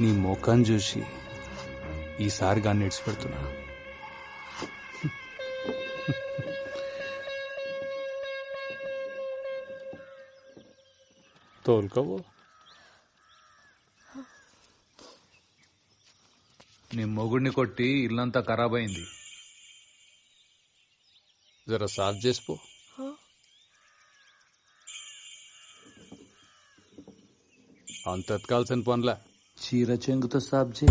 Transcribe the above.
నీ ముఖం చూసి ఈసారి గాన్ని ఇడిచిపెడుతున్నా. తోలుకోవు నీ మొగుడిని కొట్టి ఇల్లంతా ఖరాబ్ అయింది. జర సాఫ్ చేసిపో. అంత ఎత్కాల్సిన పనులే. చీర చెంగుతో సాబ్జీ